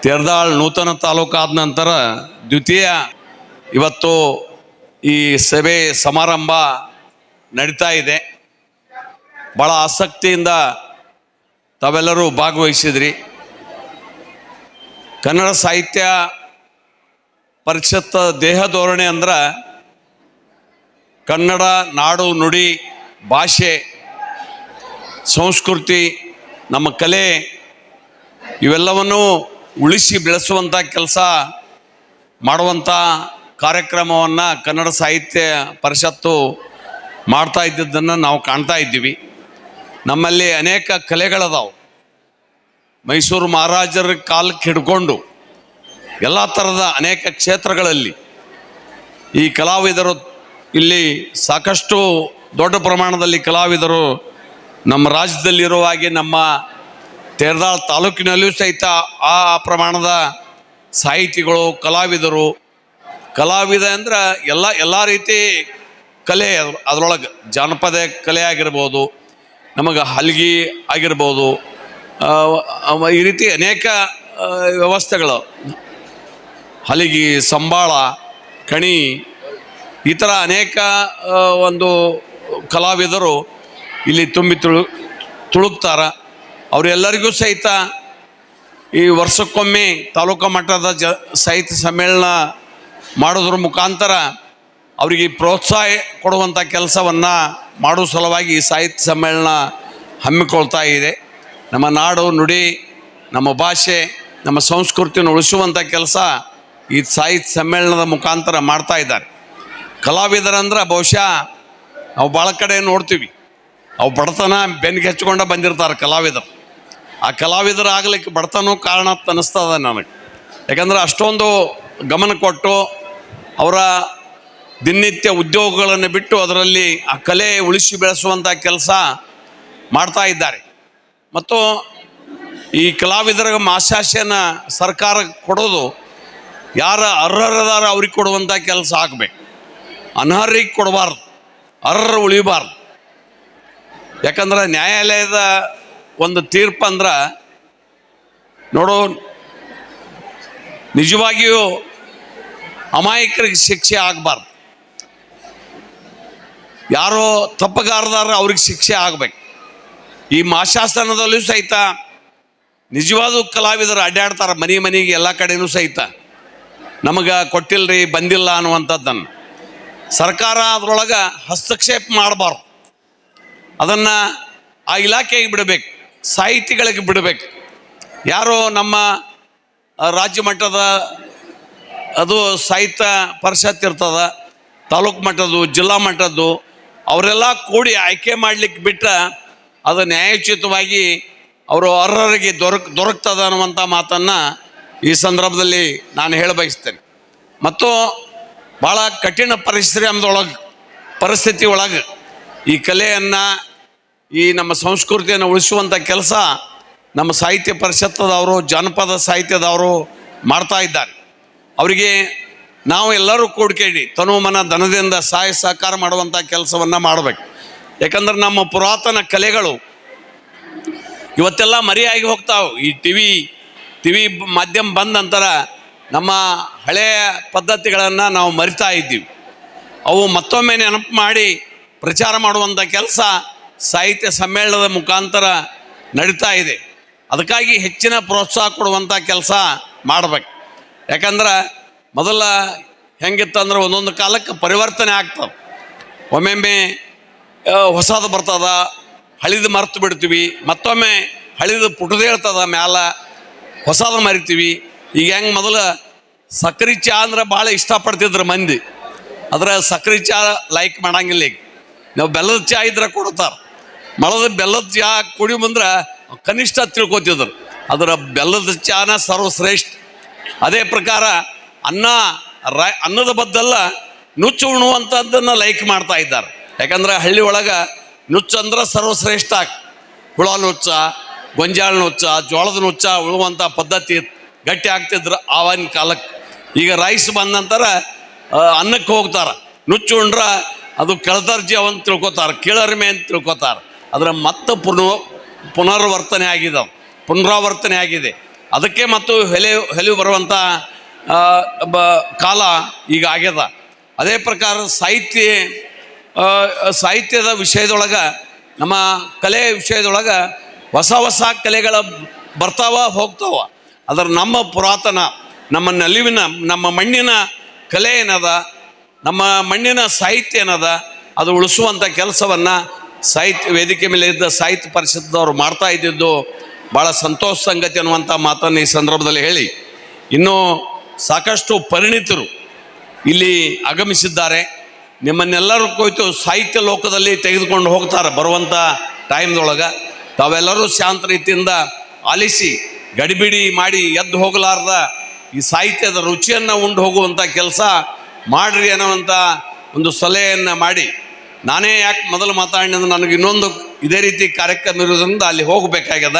ತೆರ್ದಾಳ್ ನೂತನ ತಾಲೂಕಾದ ನಂತರ ದ್ವಿತೀಯ ಇವತ್ತು ಈ ಸಭೆ ಸಮಾರಂಭ ನಡೀತಾ ಇದೆ. ಭಾಳ ಆಸಕ್ತಿಯಿಂದ ತಾವೆಲ್ಲರೂ ಭಾಗವಹಿಸಿದ್ರಿ. ಕನ್ನಡ ಸಾಹಿತ್ಯ ಪರಿಷತ್ ದೇಹ ಧೋರಣೆ ಅಂದ್ರ ಕನ್ನಡ ನಾಡು ನುಡಿ ಭಾಷೆ, ಸಂಸ್ಕೃತಿ, ನಮ್ಮ ಕಲೆ ಇವೆಲ್ಲವನ್ನು ಉಳಿಸಿ ಬೆಳೆಸುವಂಥ ಕೆಲಸ ಮಾಡುವಂಥ ಕಾರ್ಯಕ್ರಮವನ್ನು ಕನ್ನಡ ಸಾಹಿತ್ಯ ಪರಿಷತ್ತು ಮಾಡ್ತಾ ಇದ್ದಿದ್ದನ್ನು ನಾವು ಕಾಣ್ತಾ ಇದ್ದೀವಿ. ನಮ್ಮಲ್ಲಿ ಅನೇಕ ಕಲೆಗಳದಾವು. ಮೈಸೂರು ಮಹಾರಾಜರ ಕಾಲಕ್ಕೆ ಹಿಡ್ಕೊಂಡು ಎಲ್ಲ ಥರದ ಅನೇಕ ಕ್ಷೇತ್ರಗಳಲ್ಲಿ ಈ ಕಲಾವಿದರು ಇಲ್ಲಿ ಸಾಕಷ್ಟು ದೊಡ್ಡ ಪ್ರಮಾಣದಲ್ಲಿ ಕಲಾವಿದರು ನಮ್ಮ ರಾಜ್ಯದಲ್ಲಿರುವ ಹಾಗೆ ನಮ್ಮ ತೇರದಾಳ್ ತಾಲೂಕಿನಲ್ಲೂ ಸಹಿತ ಆ ಪ್ರಮಾಣದ ಸಾಹಿತಿಗಳು, ಕಲಾವಿದರು, ಕಲಾವಿದ ಅಂದ್ರೆ ಎಲ್ಲ ಎಲ್ಲ ರೀತಿ ಕಲೆ ಅದರೊಳಗೆ ಜಾನಪದ ಕಲೆ ಆಗಿರ್ಬೋದು, ನಮಗೆ ಹಲ್ಗಿ ಆಗಿರ್ಬೋದು ಈ ರೀತಿ ಅನೇಕ ವ್ಯವಸ್ಥೆಗಳು. ಹಲಿಗಿ, ಸಂಬಾಳ, ಕಣಿ, ಈ ಥರ ಅನೇಕ ಒಂದು ಕಲಾವಿದರು ಇಲ್ಲಿ ತುಂಬಿ ತುಳು, ತುಳುಕ್ತಾರ. ಅವರೆಲ್ಲರಿಗೂ ಸಹಿತ ಈ ವರ್ಷಕ್ಕೊಮ್ಮೆ ತಾಲೂಕು ಮಟ್ಟದ ಜ ಸಾಹಿತ್ಯ ಸಮ್ಮೇಳನ ಮಾಡೋದ್ರ ಮುಖಾಂತರ ಅವರಿಗೆ ಪ್ರೋತ್ಸಾಹ ಕೊಡುವಂಥ ಕೆಲಸವನ್ನು ಮಾಡೋ ಸಲುವಾಗಿ ಈ ಸಾಹಿತ್ಯ ಸಮ್ಮೇಳನ ಹಮ್ಮಿಕೊಳ್ತಾ ಇದೆ. ನಮ್ಮ ನಾಡು, ನುಡಿ, ನಮ್ಮ ಭಾಷೆ, ನಮ್ಮ ಸಂಸ್ಕೃತಿಯನ್ನು ಉಳಿಸುವಂಥ ಕೆಲಸ ಈ ಸಾಹಿತ್ಯ ಸಮ್ಮೇಳನದ ಮುಖಾಂತರ ಮಾಡ್ತಾ ಇದ್ದಾರೆ. ಕಲಾವಿದರಂದ್ರೆ ಬಹುಶಃ ನಾವು ಭಾಳ ಕಡೆ ನೋಡ್ತೀವಿ. ಅವು ಬಡತನ ಬೆನ್ನಿಗೆ ಹಚ್ಕೊಂಡ ಬಂದಿರ್ತಾರೆ ಕಲಾವಿದರು. ಆ ಕಲಾವಿದರು ಆಗ್ಲಿಕ್ಕೆ ಬಡತನ ಕಾರಣ ಅಂತ ಅನ್ನಿಸ್ತದ ನನಗೆ. ಯಾಕಂದ್ರೆ ಅಷ್ಟೊಂದು ಗಮನ ಕೊಟ್ಟು ಅವರ ದಿನನಿತ್ಯ ಉದ್ಯೋಗಗಳನ್ನು ಬಿಟ್ಟು ಅದರಲ್ಲಿ ಆ ಕಲೆ ಉಳಿಸಿ ಬೆಳೆಸುವಂಥ ಕೆಲಸ ಮಾಡ್ತಾ ಇದ್ದಾರೆ. ಮತ್ತು ಈ ಕಲಾವಿದರ ಮಾಸಾಶನ ಸರ್ಕಾರ ಕೊಡೋದು ಯಾರ ಅರ್ಹರದಾರ ಅವ್ರಿಗೆ ಕೊಡುವಂಥ ಕೆಲಸ ಆಗಬೇಕು. ಅನರ್ಹರಿಗೆ ಕೊಡಬಾರ್ದು. ಅರ್ಹರು ಉಳಿಬಾರ್ದು. ಯಾಕಂದ್ರೆ ನ್ಯಾಯಾಲಯದ ಒಂದು ತೀರ್ಪು ಅಂದ್ರೆ, ನೋಡು, ನಿಜವಾಗಿಯೂ ಅಮಾಯಕರಿಗೆ ಶಿಕ್ಷೆ ಆಗಬಾರ್ದು. ಯಾರೋ ತಪ್ಪಗಾರದಾರ ಅವ್ರಿಗೆ ಶಿಕ್ಷೆ ಆಗಬೇಕು. ಈ ಮಾಶಾಸನದಲ್ಲೂ ಸಹಿತ ನಿಜವಾದ ಕಲಾವಿದರು ಅಡ್ಡಾಡ್ತಾರೆ, ಮನೆ ಮನೆಗೆ ಎಲ್ಲ ಕಡೆನೂ ಸಹಿತ. ನಮಗೆ ಕೊಟ್ಟಿಲ್ರಿ, ಬಂದಿಲ್ಲ ಅನ್ನುವಂಥದ್ದನ್ನು. ಸರ್ಕಾರ ಅದರೊಳಗೆ ಹಸ್ತಕ್ಷೇಪ ಮಾಡಬಾರ್ದು. ಅದನ್ನು ಆ ಇಲಾಖೆಗೆ ಬಿಡಬೇಕು. ಸಾಹಿತಿಗಳಿಗೆ ಬಿಡಬೇಕು. ಯಾರೋ ನಮ್ಮ ರಾಜ್ಯ ಮಟ್ಟದ, ಅದು ಸಾಹಿತ್ಯ ಪರಿಷತ್ ಇರ್ತದ, ತಾಲೂಕು ಮಟ್ಟದ್ದು, ಜಿಲ್ಲಾ ಮಟ್ಟದ್ದು, ಅವರೆಲ್ಲ ಕೂಡಿ ಆಯ್ಕೆ ಮಾಡಲಿಕ್ಕೆ ಬಿಟ್ಟ ಅದು ನ್ಯಾಯೋಚಿತವಾಗಿ ಅವರು ಅರ್ಹರಿಗೆ ದೊರಕ್, ದೊರಕ್ತದ ಅನ್ನುವಂಥ ಮಾತನ್ನು ಈ ಸಂದರ್ಭದಲ್ಲಿ ನಾನು ಹೇಳ ಬಯಸ್ತೇನೆ ಮತ್ತು ಭಾಳ ಕಠಿಣ ಪರಿಶ್ರಮದೊಳಗೆ, ಪರಿಸ್ಥಿತಿ ಒಳಗೆ ಈ ಕಲೆಯನ್ನು ಈ ನಮ್ಮ ಸಂಸ್ಕೃತಿಯನ್ನು ಉಳಿಸುವಂಥ ಕೆಲಸ ನಮ್ಮ ಸಾಹಿತ್ಯ ಪರಿಷತ್ತದವರು, ಜಾನಪದ ಸಾಹಿತ್ಯದವರು ಮಾಡ್ತಾ ಇದ್ದಾರೆ. ಅವರಿಗೆ ನಾವು ಎಲ್ಲರೂ ಕೂಡ್ಕೇಳಿ ತನು ಮನ ಧನದಿಂದ ಸಹಾಯ ಸಹಕಾರ ಮಾಡುವಂಥ ಕೆಲಸವನ್ನು ಮಾಡಬೇಕು. ಯಾಕಂದ್ರೆ ನಮ್ಮ ಪುರಾತನ ಕಲೆಗಳು ಇವತ್ತೆಲ್ಲ ಮರೆಯಾಗಿ ಹೋಗ್ತಾವೆ. ಈ ಟಿ ವಿ ಟಿ ವಿ ಮಾಧ್ಯಮ ಬಂದ ನಂತರ ನಮ್ಮ ಹಳೆಯ ಪದ್ಧತಿಗಳನ್ನು ನಾವು ಮರಿತಾ ಇದ್ದೀವಿ. ಅವು ಮತ್ತೊಮ್ಮೆ ನೆನಪು ಮಾಡಿ ಪ್ರಚಾರ ಮಾಡುವಂಥ ಕೆಲಸ ಸಾಹಿತ್ಯ ಸಮ್ಮೇಳನದ ಮುಖಾಂತರ ನಡೀತಾ ಇದೆ. ಅದಕ್ಕಾಗಿ ಹೆಚ್ಚಿನ ಪ್ರೋತ್ಸಾಹ ಕೊಡುವಂಥ ಕೆಲಸ ಮಾಡಬೇಕು. ಯಾಕಂದ್ರೆ ಮೊದಲ ಹೆಂಗಿತ್ತಂದ್ರೆ ಒಂದೊಂದು ಕಾಲಕ್ಕೆ ಪರಿವರ್ತನೆ ಆಗ್ತದೆ. ಒಮ್ಮೊಮ್ಮೆ ಹೊಸದು ಬರ್ತದ, ಹಳಿದು ಮರೆತು ಬಿಡ್ತೀವಿ. ಮತ್ತೊಮ್ಮೆ ಹಳಿದು ಪುಟದೇಳ್ತದ ಮ್ಯಾಲ, ಹೊಸದು ಮರಿತೀವಿ. ಈಗ ಹೆಂಗೆ ಮೊದಲು ಸಕ್ರೆ ಚಹಾ ಅಂದ್ರೆ ಭಾಳ ಇಷ್ಟಪಡ್ತಿದ್ರು ಮಂದಿ. ಅದ್ರ ಸಕ್ರೆ ಚಹಾ ಲೈಕ್ ಮಾಡಂಗಿಲ್ಲ ಈಗ. ನಾವು ಬೆಲ್ಲದ ಚಾ ಇದ್ರೆ ಕೊಡ್ತಾರೆ. ಮಳದ ಬೆಲ್ಲದ ಚಾ ಕುಡಿ ಬಂದ್ರೆ ಕನಿಷ್ಠ ತಿಳ್ಕೊತಿದ್ರು. ಅದರ ಬೆಲ್ಲದ ಚಾನ ಸರ್ವಶ್ರೇಷ್ಠ. ಅದೇ ಪ್ರಕಾರ ಅನ್ನ ರ, ಅನ್ನದ ಬದ್ದಲ್ಲ ನುಚ್ಚು ಉಣ್ಣುವಂಥದ್ದನ್ನು ಲೈಕ್ ಮಾಡ್ತಾ ಇದ್ದಾರೆ. ಯಾಕಂದ್ರೆ ಹಳ್ಳಿ ಒಳಗೆ ನುಚ್ಚು ಅಂದ್ರೆ ಸರ್ವಶ್ರೇಷ್ಠ. ಹುಳ ನುಚ್ಚ, ಗೊಂಜಾಳ ನುಚ್ಚ, ಜೋಳದ ನುಚ್ಚ ಉಳುವಂಥ ಪದ್ಧತಿ ಗಟ್ಟಿ ಆಗ್ತಿದ್ರು ಆವಾಗಿನ ಕಾಲಕ್ಕೆ ಈಗ ರೈಸ್ ಬಂದ ನಂತರ ಅನ್ನಕ್ಕೆ ಹೋಗ್ತಾರೆ. ನುಚ್ಚು ಉಂಡ್ರೆ ಅದು ಕೆಳದರ್ಜಿ ಅವನ್ ತಿಳ್ಕೊತಾರೆ, ಕೀಳರಿಮೆ ಅಂತ ತಿಳ್ಕೊತಾರೆ. ಅದರ ಮತ್ತೆ ಪುನಃ ಪುನರ್ವರ್ತನೆ ಆಗಿದೆ. ಪುನರಾವರ್ತನೆ ಆಗಿದೆ. ಅದಕ್ಕೆ ಮತ್ತು ಹೆಲೆ ಹೆಲಿವು ಬರುವಂಥ ಕಾಲ ಈಗ ಆಗ್ಯದ. ಅದೇ ಪ್ರಕಾರ ಸಾಹಿತ್ಯ ಸಾಹಿತ್ಯದ ವಿಷಯದೊಳಗೆ, ನಮ್ಮ ಕಲೆ ವಿಷಯದೊಳಗೆ ಹೊಸ ಹೊಸ ಕಲೆಗಳ ಬರ್ತಾವ, ಹೋಗ್ತಾವ. ಅದರ ನಮ್ಮ ಪುರಾತನ, ನಮ್ಮ ನಲಿವಿನ, ನಮ್ಮ ಮಣ್ಣಿನ ಕಲೆ ಏನದ, ನಮ್ಮ ಮಣ್ಣಿನ ಸಾಹಿತ್ಯ ಏನದ, ಅದು ಉಳಿಸುವಂಥ ಕೆಲಸವನ್ನು ಸಾಹಿತ್ಯ ವೇದಿಕೆ ಮೇಲೆ ಇದ್ದ ಸಾಹಿತ್ಯ ಪರಿಷತ್ದವ್ರು ಮಾಡ್ತಾ ಇದ್ದಿದ್ದು ಭಾಳ ಸಂತೋಷ ಸಂಗತಿ ಅನ್ನುವಂಥ ಮಾತನ್ನು ಈ ಸಂದರ್ಭದಲ್ಲಿ ಹೇಳಿ. ಇನ್ನೂ ಸಾಕಷ್ಟು ಪರಿಣಿತರು ಇಲ್ಲಿ ಆಗಮಿಸಿದ್ದಾರೆ. ನಿಮ್ಮನ್ನೆಲ್ಲರೂ ಕುರಿತು ಸಾಹಿತ್ಯ ಲೋಕದಲ್ಲಿ ತೆಗೆದುಕೊಂಡು ಹೋಗ್ತಾರೆ ಬರುವಂಥ ಟೈಮ್ದೊಳಗೆ ತಾವೆಲ್ಲರೂ ಶಾಂತ ರೀತಿಯಿಂದ ಆಲಿಸಿ, ಗಡಿಬಿಡಿ ಮಾಡಿ ಎದ್ದು ಹೋಗಲಾರ್ದ ಈ ಸಾಹಿತ್ಯದ ರುಚಿಯನ್ನು ಉಂಡು ಹೋಗುವಂಥ ಕೆಲಸ ಮಾಡ್ರಿ ಅನ್ನುವಂಥ ಒಂದು ಸಲಹೆಯನ್ನು ಮಾಡಿ. ನಾನೇ ಯಾಕೆ ಮೊದಲು ಮಾತಾಡಿದ ನನಗೆ ಇನ್ನೊಂದು ಇದೇ ರೀತಿ ಕಾರ್ಯಕ್ರಮ ಇರೋದ್ರಿಂದ ಅಲ್ಲಿ ಹೋಗಬೇಕಾಗ್ಯದ.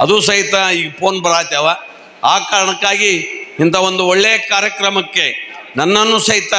ಅದು ಸಹಿತ ಈಗ ಫೋನ್ ಬರಾತ್ಯಾವ ಆ ಕಾರಣಕ್ಕಾಗಿ ಇಂಥ ಒಂದು ಒಳ್ಳೆಯ ಕಾರ್ಯಕ್ರಮಕ್ಕೆ ನನ್ನನ್ನು ಸಹಿತ